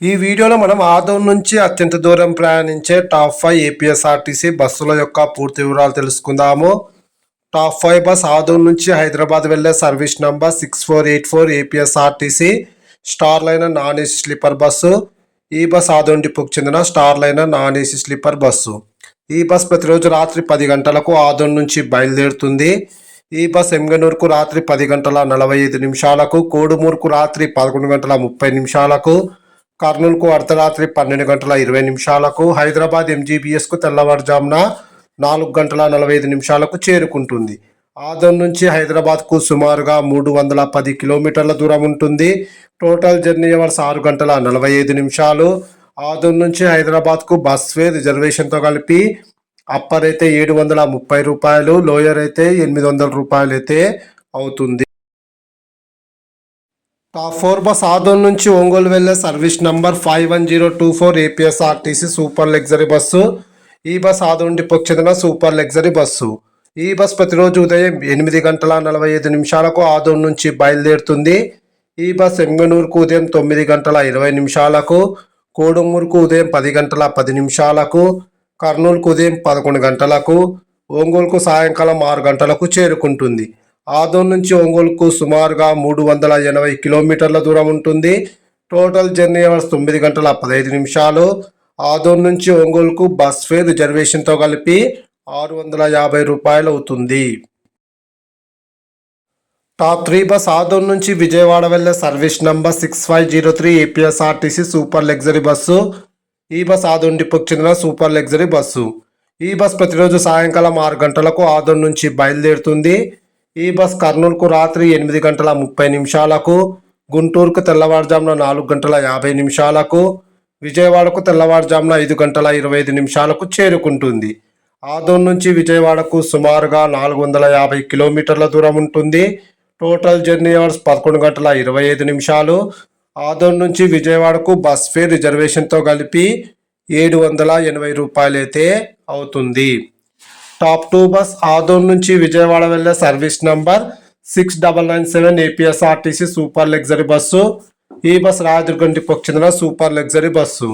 ఈ వీడియోలో మనం ఆదోన్ నుంచి అత్యంత దూరం ప్రయాణించే టాప్ ఫైవ్ ఏపీఎస్ఆర్టీసీ బస్సుల యొక్క పూర్తి వివరాలు తెలుసుకుందాము. టాప్ ఫైవ్ బస్ ఆదోన్ నుంచి హైదరాబాద్ వెళ్ళే service number six four eight four APSRTC star liner non AC sleeper bus. ఈ బస్ ఆదోన్ డిపోకు చెందిన star liner non AC sleeper bus. ఈ బస్ ప్రతిరోజు రాత్రి పది గంటలకు ఆదోన్ నుంచి బయలుదేరుతుంది. ఈ బస్ ఎంగనూరుకు రాత్రి పది గంటల నలభై ఐదు నిమిషాలకు కోడుమూరుకు రాత్రి పదకొండు గంటల ముప్పై నిమిషాలకు కర్నూలుకు అర్ధరాత్రి పన్నెండు గంటల ఇరవై నిమిషాలకు హైదరాబాద్ ఎంజీబీఎస్కు తెల్లవారుజామున నాలుగు గంటల నలభై ఐదు నిమిషాలకు చేరుకుంటుంది. ఆదోన్ నుంచి హైదరాబాద్కు సుమారుగా మూడు వందల పది కిలోమీటర్ల దూరం ఉంటుంది. టోటల్ జర్నీ అవర్స్ ఆరు గంటల నలభై ఐదు నిమిషాలు. ఆదోన్ నుంచి హైదరాబాద్కు బస్ ఫేర్ రిజర్వేషన్తో కలిపి అప్పర్ అయితే ఏడు వందల ముప్పై రూపాయలు లోయర్ అయితే ఎనిమిది వందల రూపాయలు అయితే అవుతుంది. టాప్ ఫోర్ బస్ ఆదోన్ నుంచి ఒంగోలు వెళ్ళే service number five one zero two four APSRTC super luxury bus. ఈ బస్ ఆదోన్ డిపోకి చెందిన సూపర్ లగ్జరీ బస్సు. ఈ బస్ ప్రతిరోజు ఉదయం ఎనిమిది గంటల నలభై ఐదు నిమిషాలకు ఆదోన్ నుంచి బయలుదేరుతుంది. ఈ బస్ ఎంగనూరుకు ఉదయం తొమ్మిది గంటల ఇరవై నిమిషాలకు కోడుమూరుకు ఉదయం పది గంటల పది నిమిషాలకు కర్నూలుకు ఉదయం పదకొండు గంటలకు ఒంగోలుకు సాయంకాలం ఆరు గంటలకు చేరుకుంటుంది. ఆదోన్ నుంచి ఒంగోలుకు సుమారుగా మూడు వందల ఎనభై కిలోమీటర్ల దూరం ఉంటుంది. టోటల్ జర్నీ అవర్స్ తొమ్మిది గంటల పదహైదు నిమిషాలు. ఆదోన్ నుంచి ఒంగోలుకు బస్ ఫేర్ రిజర్వేషన్తో కలిపి ఆరు వందల యాభై రూపాయలు అవుతుంది. టాప్ త్రీ బస్ ఆదోన్ నుంచి విజయవాడ వెళ్ళే service number six five zero three APSRTC super luxury bus. ఈ బస్ ఆదోన్ డిపోకి చెందిన సూపర్ లగ్జరీ బస్సు. ఈ బస్ ప్రతిరోజు సాయంకాలం ఆరు గంటలకు ఆదోన్ నుంచి బయలుదేరుతుంది. ఈ బస్ కర్నూలుకు రాత్రి ఎనిమిది గంటల ముప్పై నిమిషాలకు గుంటూరుకు తెల్లవారుజామున నాలుగు గంటల యాభై నిమిషాలకు విజయవాడకు తెల్లవారుజామున ఐదు గంటల ఇరవై ఐదు నిమిషాలకు చేరుకుంటుంది. ఆదోన్ నుంచి విజయవాడకు సుమారుగా నాలుగు వందల యాభై కిలోమీటర్ల దూరం ఉంటుంది. టోటల్ జర్నీ అవర్స్ పదకొండు గంటల ఇరవై ఐదు నిమిషాలు. ఆదోన్ నుంచి విజయవాడకు బస్ ఫేర్ రిజర్వేషన్తో కలిపి ఏడు వందల ఎనభై రూపాయలైతే అవుతుంది. టాప్ టూ బస్ ఆదోన్ నుంచి విజయవాడ వెళ్ళే service number six double nine seven APSRTC super luxury bus ఈ బస్ రాయదుర్గం డిపోకి చెందిన సూపర్ లగ్జరీ బస్సు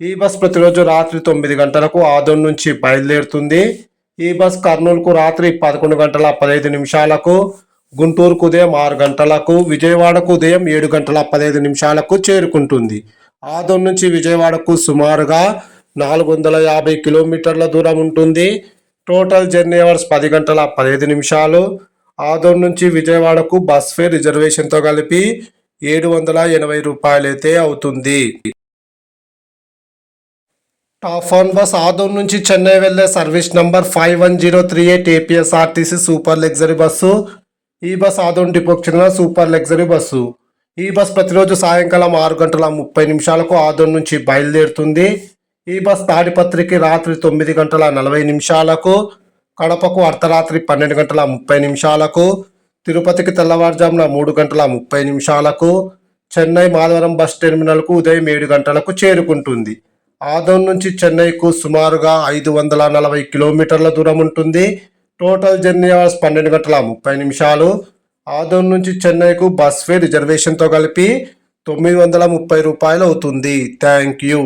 ఈ బస్ ప్రతిరోజు రాత్రి తొమ్మిది గంటలకు ఆదోన్ నుంచి బయలుదేరుతుంది. ఈ బస్ కర్నూలుకు రాత్రి పదకొండు గంటల పదహైదు నిమిషాలకు గుంటూరుకు ఉదయం ఆరు గంటలకు విజయవాడకు ఉదయం ఏడు గంటల పదహైదు నిమిషాలకు చేరుకుంటుంది. ఆదోన్ నుంచి విజయవాడకు సుమారుగా నాలుగు వందల యాభై కిలోమీటర్ల దూరం ఉంటుంది. టోటల్ జర్నీ అవర్స్ పది గంటల పదిహేను నిమిషాలు. ఆదోర్ నుంచి విజయవాడకు బస్ ఫేర్ రిజర్వేషన్తో కలిపి ఏడు వందల ఎనభై రూపాయలైతే అవుతుంది. టాప్ వన్ బస్ ఆదోన్ నుంచి చెన్నై వెళ్ళే service number five one zero three eight APSRTC super luxury bus. ఈ బస్ ఆదోన్ డిపోకి చెందిన సూపర్ లగ్జరీ బస్సు. ఈ బస్ ప్రతిరోజు సాయంకాలం ఆరు గంటల ముప్పై నిమిషాలకు ఆదోన్ నుంచి బయలుదేరుతుంది. ఈ బస్ తాడిపత్రికి రాత్రి తొమ్మిది గంటల నలభై నిమిషాలకు కడపకు అర్ధరాత్రి పన్నెండు గంటల ముప్పై నిమిషాలకు తిరుపతికి తెల్లవారుజామున మూడు గంటల ముప్పై నిమిషాలకు చెన్నై మాధవరం బస్ టెర్మినల్కు ఉదయం ఏడు గంటలకు చేరుకుంటుంది. ఆదం నుంచి చెన్నైకు సుమారుగా ఐదు వందల నలభై కిలోమీటర్ల దూరం ఉంటుంది. టోటల్ జర్నీ అవర్స్ పన్నెండు గంటల ముప్పై నిమిషాలు. ఆదం నుంచి చెన్నైకు బస్ ఫే రిజర్వేషన్తో కలిపి తొమ్మిది వందల ముప్పై రూపాయలు అవుతుంది. Thank you.